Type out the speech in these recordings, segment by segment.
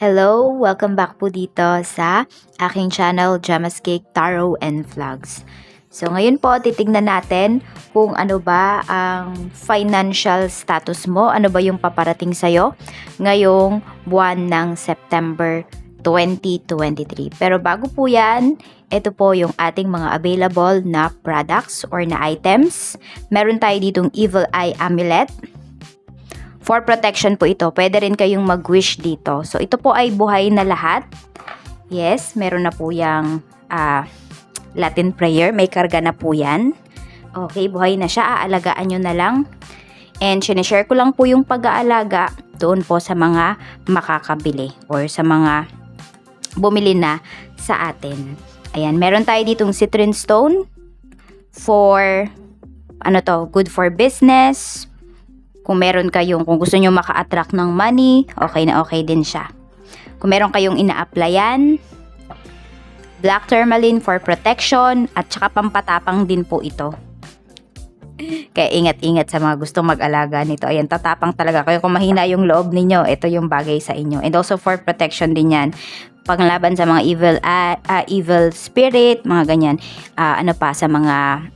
Hello! Welcome back po dito sa aking channel, Gemma's Cake, Tarot and Vlogs. So ngayon po, titignan natin kung ano ba ang financial status mo, ano ba yung paparating sa'yo ngayong buwan ng September 2023. Pero bago po yan, ito po yung ating mga available na products or na items. Meron tayo ditong Evil Eye Amulet, For protection po ito. Pwede rin kayong mag-wish dito. So, ito po ay buhay na lahat. Yes, meron na po yung ah, Latin prayer. May karga na po yan. Okay, buhay na siya. Aalagaan nyo na lang. And sinishare ko lang po yung pag-aalaga doon po sa mga makakabili or sa mga bumili na sa atin. Ayan, meron tayo ditong citron stone for ano to, good for business, kung meron kayong, kung gusto nyo maka-attract ng money, okay na okay din siya. Kung meron kayong ina-applyan, black tourmaline for protection, at saka pampatapang din po ito. Kaya ingat-ingat sa mga gustong mag-alaga nito. Ayan, tatapang talaga kayo. Kung mahina yung loob ninyo, ito yung bagay sa inyo. And also for protection din yan. Panglaban sa mga evil ah, ah, evil spirit, mga ganyan. Ah, ano pa, sa mga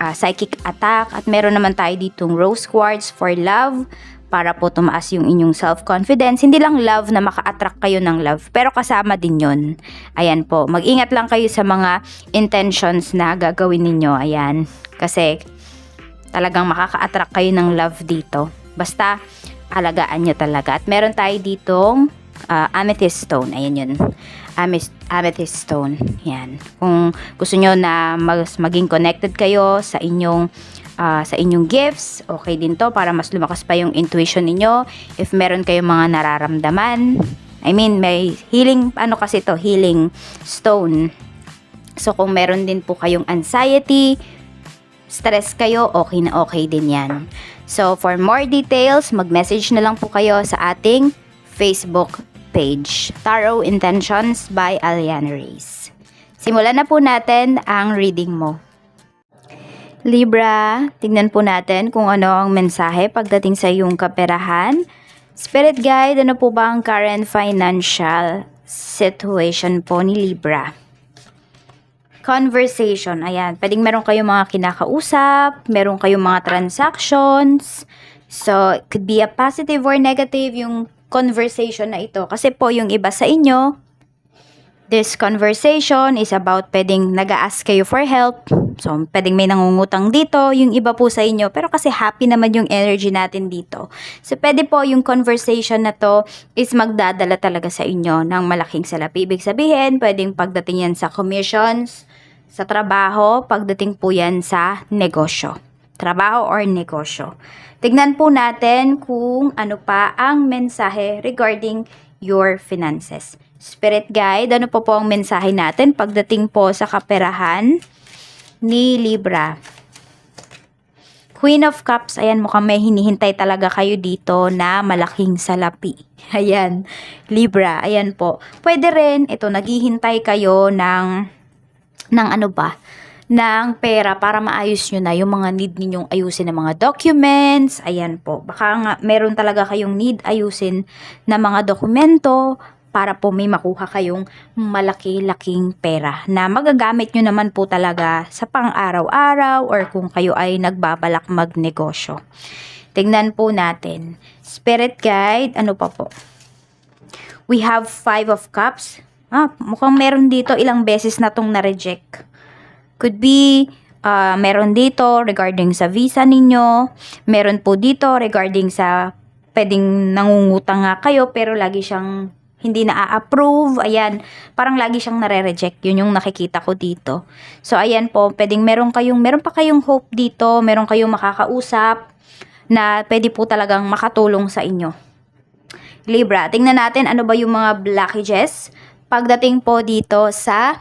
ah, psychic attack. At meron naman tayo ditong rose quartz for love para po tumaas yung inyong self-confidence. Hindi lang love na maka-attract kayo ng love, pero kasama din yon. Ayan po, mag-ingat lang kayo sa mga intentions na gagawin ninyo. Ayan, kasi talagang makaka-attract kayo ng love dito. Basta, alagaan nyo talaga. At meron tayo ditong ah, amethyst stone. Ayan yun. Amethyst, amethyst stone. Yan. Kung gusto nyo na mas maging connected kayo sa inyong ah, sa inyong gifts, okay din to para mas lumakas pa yung intuition ninyo. If meron kayong mga nararamdaman, I mean, may healing, ano kasi to, healing stone. So, kung meron din po kayong anxiety, stress kayo, okay na okay din yan. So, for more details, mag-message na lang po kayo sa ating Facebook page, Tarot Intentions by Aliana Reyes. Simulan na po natin ang reading mo. Libra, tingnan po natin kung ano ang mensahe pagdating sa iyong kaperahan. Spirit guide, ano po ba ang current financial situation po ni Libra? conversation. Ayan, pwedeng meron kayong mga kinakausap, meron kayong mga transactions. So, it could be a positive or negative yung conversation na ito. Kasi po yung iba sa inyo, this conversation is about pwedeng nag ask kayo for help. So, pwedeng may nangungutang dito, yung iba po sa inyo. Pero kasi happy naman yung energy natin dito. So, pwede po yung conversation na to is magdadala talaga sa inyo ng malaking salapi. Ibig sabihin, pwedeng pagdating yan sa commissions, sa trabaho, pagdating po yan sa negosyo. Trabaho or negosyo. Tignan po natin kung ano pa ang mensahe regarding your finances. Spirit guide, ano po po ang mensahe natin pagdating po sa kaperahan ni Libra? Queen of Cups, ayan mukhang may hinihintay talaga kayo dito na malaking salapi. Ayan, Libra, ayan po. Pwede rin, ito, naghihintay kayo ng ng ano ba, ng pera para maayos nyo na yung mga need ninyong ayusin ng mga documents. Ayan po. Baka nga meron talaga kayong need ayusin na mga dokumento para po may makuha kayong malaki-laking pera na magagamit nyo naman po talaga sa pang-araw-araw or kung kayo ay nagbabalak magnegosyo. Tingnan po natin. Spirit guide, ano pa po? We have five of cups. Ah, mukhang meron dito ilang beses na tong na-reject. Could be, ah, meron dito regarding sa visa ninyo. Meron po dito regarding sa pwedeng nangungutang nga kayo pero lagi siyang hindi na-approve. Ayan, parang lagi siyang nare-reject. Yun yung nakikita ko dito. So, ayan po, pwedeng meron kayong, meron pa kayong hope dito, meron kayong makakausap na pwede po talagang makatulong sa inyo. Libra, tingnan natin ano ba yung mga blockages pagdating po dito sa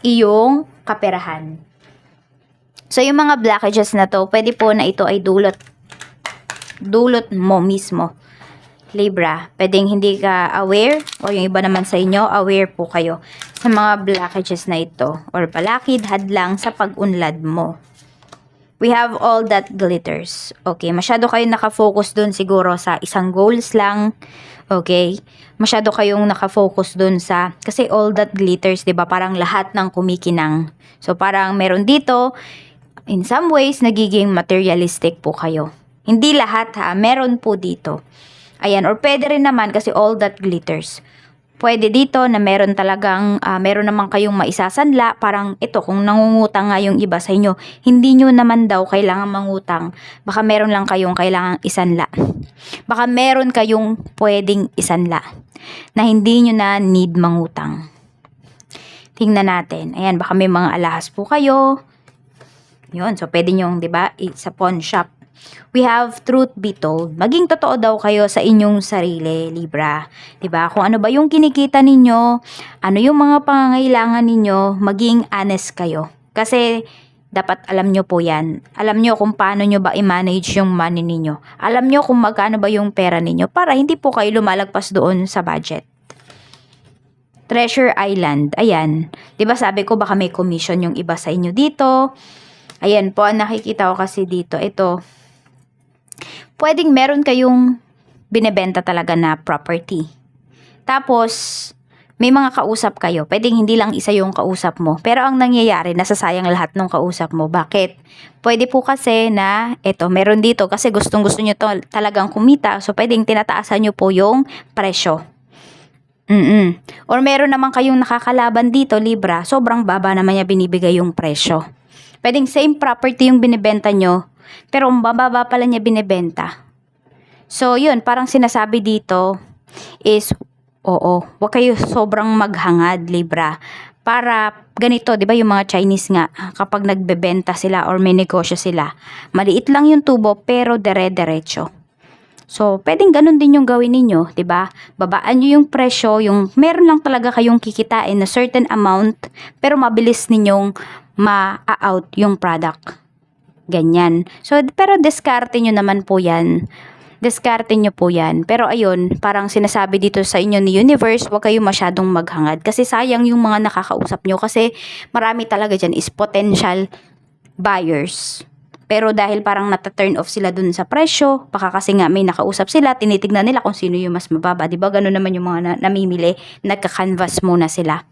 iyong kaperahan. So, yung mga blockages na to, pwede po na ito ay dulot dulot mo mismo. Libra, pwedeng hindi ka aware o yung iba naman sa inyo, aware po kayo sa mga blockages na ito or palakid, hadlang sa pag-unlad mo. We have all that glitters. Okay, masyado kayo nakafocus dun siguro sa isang goals lang. Okay? Masyado kayong nakafocus dun sa, kasi all that glitters, ba? Parang lahat ng kumikinang. So, parang meron dito, in some ways, nagiging materialistic po kayo. Hindi lahat ha, meron po dito. Ayan, or pwede rin naman kasi all that glitters. Pwede dito na meron talagang, ah, meron naman kayong maisasanla, parang ito, kung nangungutang nga yung iba sa inyo, hindi nyo naman daw kailangan mangutang. Baka meron lang kayong kailangang isanla. Baka meron kayong pwedeng isanla na hindi nyo na need mangutang. Tingnan natin. Ayan, baka may mga alahas po kayo. Yun, so pwede nyong, di ba, sa pawn shop. We have truth be told. Maging totoo daw kayo sa inyong sarili, Libra. 'Di ba? Kung ano ba yung kinikita ninyo, ano yung mga pangangailangan ninyo, maging honest kayo. Kasi dapat alam nyo po yan. Alam nyo kung paano nyo ba i-manage yung money ninyo. Alam nyo kung magkano ba yung pera ninyo para hindi po kayo lumalagpas doon sa budget. Treasure Island. Ayan. ba sabi ko baka may commission yung iba sa inyo dito. Ayan po, ang nakikita ko kasi dito. Ito, pwedeng meron kayong binebenta talaga na property. Tapos, may mga kausap kayo. Pwedeng hindi lang isa yung kausap mo. Pero ang nangyayari, nasasayang lahat ng kausap mo. Bakit? Pwede po kasi na, eto, meron dito kasi gustong gusto nyo to talagang kumita. So, pwedeng tinataasan nyo po yung presyo. mm Or meron naman kayong nakakalaban dito, Libra, sobrang baba naman niya binibigay yung presyo. Pwedeng same property yung binibenta nyo, pero ang bababa pala niya binibenta. So, yun, parang sinasabi dito is, oo, wag kayo sobrang maghangad, Libra. Para ganito, di ba yung mga Chinese nga, kapag nagbebenta sila or may negosyo sila, maliit lang yung tubo pero dere-derecho. So, pwedeng ganun din yung gawin ninyo, 'di ba? Babaan niyo yung presyo, yung meron lang talaga kayong kikitain na certain amount, pero mabilis ninyong ma-out yung product. Ganyan. So, pero diskarte nyo naman po yan. Diskarte nyo po yan. Pero ayun, parang sinasabi dito sa inyo ni Universe, huwag kayo masyadong maghangad. Kasi sayang yung mga nakakausap nyo. Kasi marami talaga dyan is potential buyers. Pero dahil parang nata-turn off sila dun sa presyo, baka kasi nga may nakausap sila, tinitignan nila kung sino yung mas mababa. 'Di ba Ganun naman yung mga na- namimili, nagka-canvas muna sila.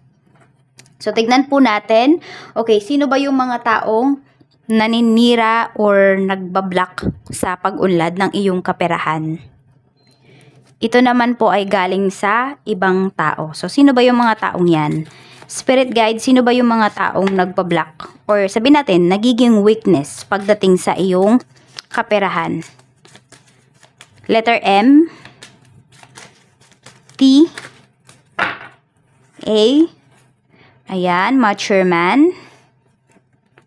So, tignan po natin. Okay, sino ba yung mga taong naninira or nagbablock sa pag-unlad ng iyong kaperahan? Ito naman po ay galing sa ibang tao. So, sino ba yung mga taong yan? Spirit guide, sino ba yung mga taong nagbablock? Or sabihin natin, nagiging weakness pagdating sa iyong kaperahan? Letter M, T, A, Ayan, mature man.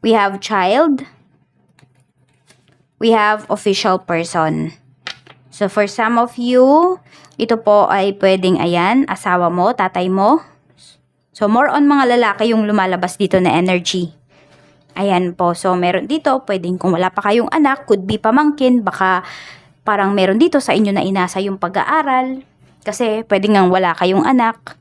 We have child. We have official person. So, for some of you, ito po ay pwedeng, ayan, asawa mo, tatay mo. So, more on mga lalaki yung lumalabas dito na energy. Ayan po. So, meron dito, pwedeng kung wala pa kayong anak, could be pamangkin, baka parang meron dito sa inyo na inasa yung pag-aaral. Kasi pwede nga wala kayong anak.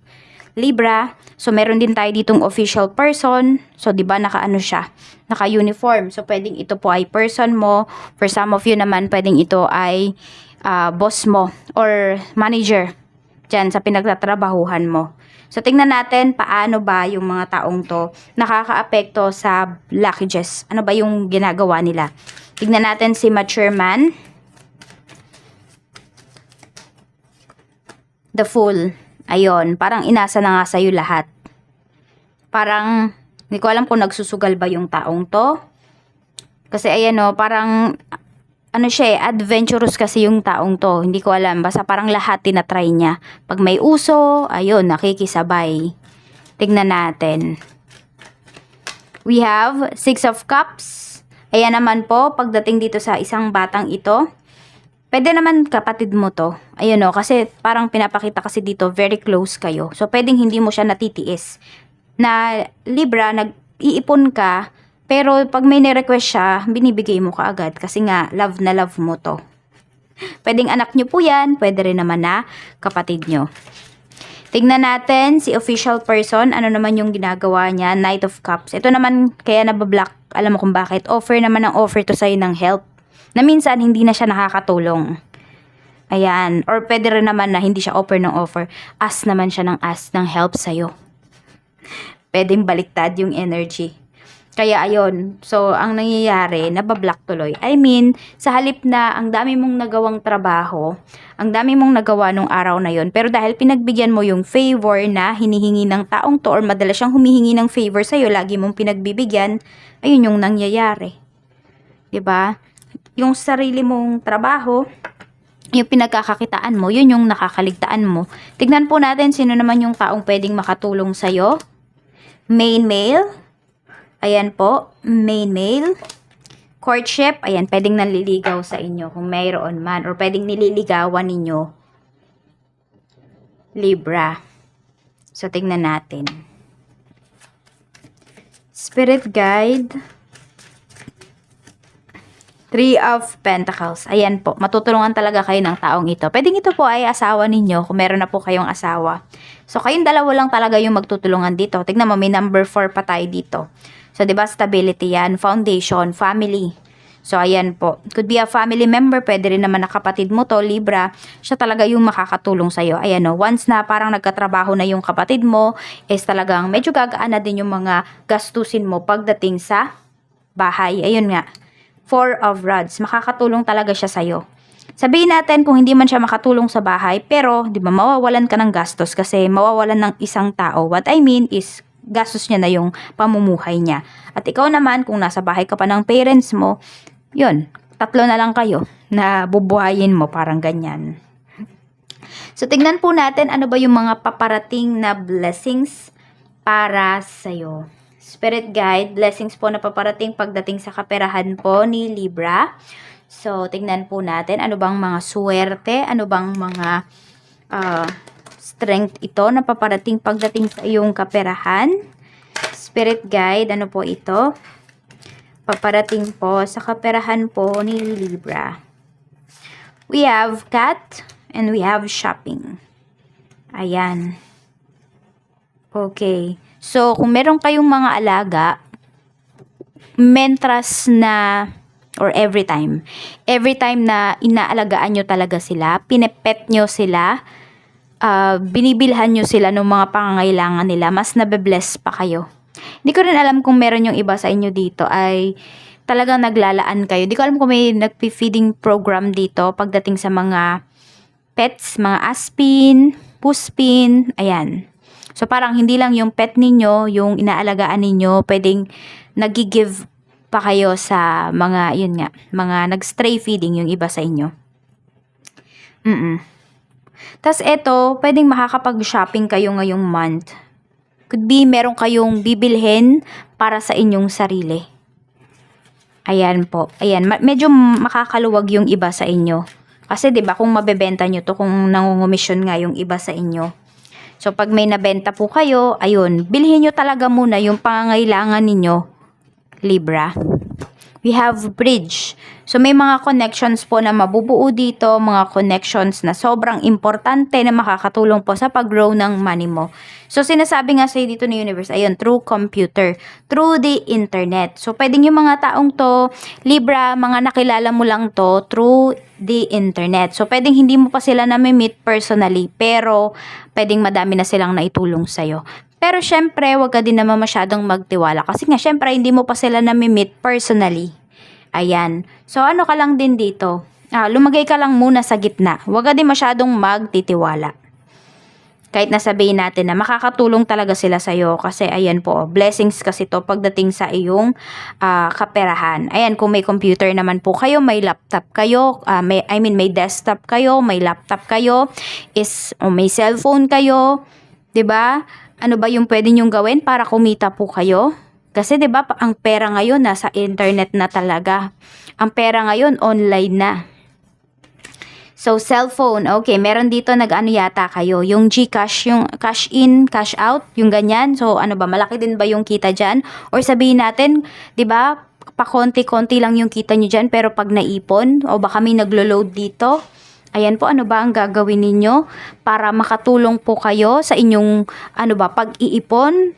Libra. So, meron din tayo ditong official person. So, di ba naka-ano siya? Naka-uniform. So, pwedeng ito po ay person mo. For some of you naman, pwedeng ito ay ah, boss mo or manager dyan sa pinagtatrabahuhan mo. So, tingnan natin paano ba yung mga taong to nakakaapekto sa blockages. Ano ba yung ginagawa nila? Tingnan natin si mature man. The Fool. Ayon, parang inasa na nga sa'yo lahat. Parang, hindi ko alam kung nagsusugal ba yung taong to. Kasi ayan o, parang, ano siya eh, adventurous kasi yung taong to. Hindi ko alam, basta parang lahat tinatry niya. Pag may uso, ayun, nakikisabay. Tignan natin. We have Six of Cups. Ayan naman po, pagdating dito sa isang batang ito, Pwede naman kapatid mo to. Ayun o, kasi parang pinapakita kasi dito, very close kayo. So, pwedeng hindi mo siya natitiis. Na Libra, nag-iipon ka, pero pag may ni-request siya, binibigay mo kaagad. Kasi nga, love na love mo to. Pwedeng anak nyo po yan, pwede rin naman na kapatid nyo. Tignan natin si official person, ano naman yung ginagawa niya, Knight of Cups. Ito naman kaya nabablock Alam mo kung bakit? Offer naman ng offer to sa'yo ng help. Na minsan, hindi na siya nakakatulong. Ayan. Or pwede rin naman na hindi siya offer ng offer. Ask naman siya ng ask ng help sa'yo. Pwedeng baliktad yung energy. Kaya ayun, so ang nangyayari, nabablock tuloy. I mean, sa halip na ang dami mong nagawang trabaho, ang dami mong nagawa nung araw na yon pero dahil pinagbigyan mo yung favor na hinihingi ng taong to or madalas siyang humihingi ng favor sa'yo, lagi mong pinagbibigyan, ayun yung nangyayari. ba? Yung sarili mong trabaho, yung pinagkakakitaan mo, yun yung nakakaligtaan mo. Tignan po natin sino naman yung taong pwedeng makatulong sa'yo. Main male, Ayan po, main male. Courtship, ayan, pwedeng nanliligaw sa inyo kung mayroon man. Or pwedeng nililigawan ninyo. Libra. So, tingnan natin. Spirit guide. Three of Pentacles. Ayan po, matutulungan talaga kayo ng taong ito. Pwedeng ito po ay asawa ninyo kung meron na po kayong asawa. So, kayong dalawa lang talaga yung magtutulungan dito. Tignan mo, may number 4 pa tayo dito. So, di ba stability yan, foundation, family. So, ayan po. Could be a family member, pwede rin naman na kapatid mo to, Libra. Siya talaga yung makakatulong sa'yo. Ayan o, once na parang nagkatrabaho na yung kapatid mo, is talagang medyo gagaan na din yung mga gastusin mo pagdating sa bahay. Ayun nga. Four of Rods. Makakatulong talaga siya sa'yo. Sabihin natin kung hindi man siya makatulong sa bahay, pero di ba mawawalan ka ng gastos kasi mawawalan ng isang tao. What I mean is gastos niya na yung pamumuhay niya. At ikaw naman, kung nasa bahay ka pa ng parents mo, yun, tatlo na lang kayo na bubuhayin mo, parang ganyan. So, tingnan po natin ano ba yung mga paparating na blessings para sa'yo. Spirit guide, blessings po na paparating pagdating sa kaperahan po ni Libra. So, tingnan po natin ano bang mga swerte, ano bang mga ah, strength ito na paparating pagdating sa iyong kaperahan. Spirit guide, ano po ito? Paparating po sa kaperahan po ni Libra. We have cat and we have shopping. Ayan. Okay. So, kung meron kayong mga alaga, mentras na or every time. Every time na inaalagaan nyo talaga sila, pinepet nyo sila, ah, binibilhan nyo sila ng mga pangangailangan nila, mas nabe-bless pa kayo. Hindi ko rin alam kung meron yung iba sa inyo dito ay talagang naglalaan kayo. Hindi ko alam kung may nagpi-feeding program dito pagdating sa mga pets, mga aspin, puspin, ayan. So parang hindi lang yung pet ninyo, yung inaalagaan ninyo, pwedeng nagigive pa kayo sa mga, yun nga, mga nag-stray feeding yung iba sa inyo. Mm Tapos eto, pwedeng makakapag-shopping kayo ngayong month. Could be meron kayong bibilhin para sa inyong sarili. Ayan po. Ayan, medyo makakaluwag yung iba sa inyo. Kasi 'di ba kung mabebenta nyo to kung nangungumisyon nga yung iba sa inyo. So pag may nabenta po kayo, ayun, bilhin nyo talaga muna yung pangangailangan ninyo, Libra. We have bridge. So may mga connections po na mabubuo dito, mga connections na sobrang importante na makakatulong po sa pag-grow ng money mo. So sinasabi nga sa dito ni Universe, ayun, through computer, through the internet. So pwedeng yung mga taong to, Libra, mga nakilala mo lang to through the internet. So pwedeng hindi mo pa sila na-meet personally, pero pwedeng madami na silang naitulong sa'yo. Pero syempre, wag ka din naman masyadong magtiwala. Kasi nga, syempre, hindi mo pa sila na-meet personally. Ayan. So, ano ka lang din dito? Ah, lumagay ka lang muna sa gitna. Huwag ka din masyadong magtitiwala. Kahit nasabihin natin na makakatulong talaga sila sa'yo kasi ayan po, blessings kasi to pagdating sa iyong ah, kaperahan. Ayan, kung may computer naman po kayo, may laptop kayo, ah, may, I mean may desktop kayo, may laptop kayo, is, o may cellphone kayo, 'di ba? Ano ba yung pwede nyong gawin para kumita po kayo? Kasi 'di ba, ang pera ngayon nasa internet na talaga. Ang pera ngayon online na. So, cellphone. Okay, meron dito nag-ano yata kayo. Yung GCash, yung cash in, cash out, yung ganyan. So, ano ba, malaki din ba yung kita dyan? Or sabihin natin, di ba, pakonti-konti lang yung kita nyo dyan, pero pag naipon, o baka may naglo-load dito, Ayan po, ano ba ang gagawin ninyo para makatulong po kayo sa inyong, ano ba, pag-iipon?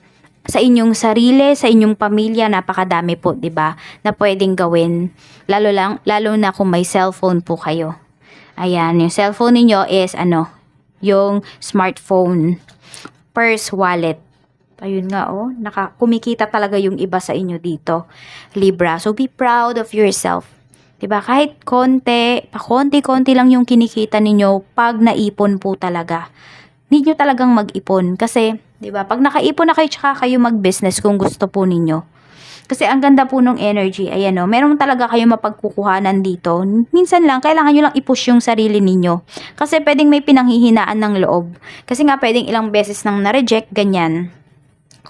sa inyong sarili, sa inyong pamilya, napakadami po, 'di ba? Na pwedeng gawin. Lalo lang lalo na kung may cellphone po kayo. Ayan, yung cellphone niyo is ano, yung smartphone, purse, wallet. Ayun nga oh, naka, kumikita talaga yung iba sa inyo dito. Libra. So be proud of yourself. 'Di ba? Kahit konti, pa konti-konti lang yung kinikita ninyo pag naipon po talaga. Need nyo talagang mag-ipon kasi, 'di ba? Pag nakaipon na kayo tsaka kayo mag-business kung gusto po ninyo. Kasi ang ganda po nung energy, ayan o, meron talaga kayo mapagkukuhanan dito. Minsan lang, kailangan nyo lang i-push yung sarili ninyo. Kasi pwedeng may pinanghihinaan ng loob. Kasi nga pwedeng ilang beses nang na-reject, ganyan.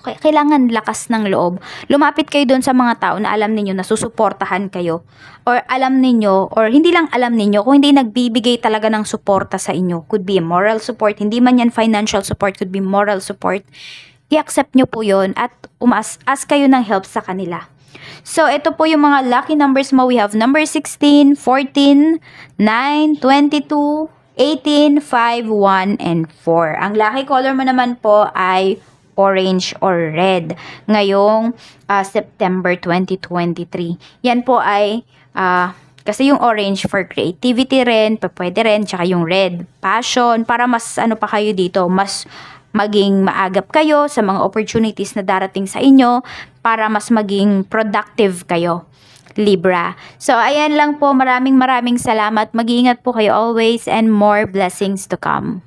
Kailangan lakas ng loob. Lumapit kayo doon sa mga tao na alam ninyo na susuportahan kayo. Or alam ninyo, or hindi lang alam ninyo, kung hindi nagbibigay talaga ng suporta sa inyo. Could be moral support, hindi man yan financial support, could be moral support. I-accept nyo po yon at umas ask kayo ng help sa kanila. So, ito po yung mga lucky numbers mo. We have number 16, 14, 9, 22, 18, 5, 1, and 4. Ang lucky color mo naman po ay orange or red ngayong ah, September 2023. Yan po ay ah, kasi yung orange for creativity rin, pwede rin, tsaka yung red, passion, para mas ano pa kayo dito, mas maging maagap kayo sa mga opportunities na darating sa inyo para mas maging productive kayo. Libra. So, ayan lang po. Maraming maraming salamat. Mag-iingat po kayo always and more blessings to come.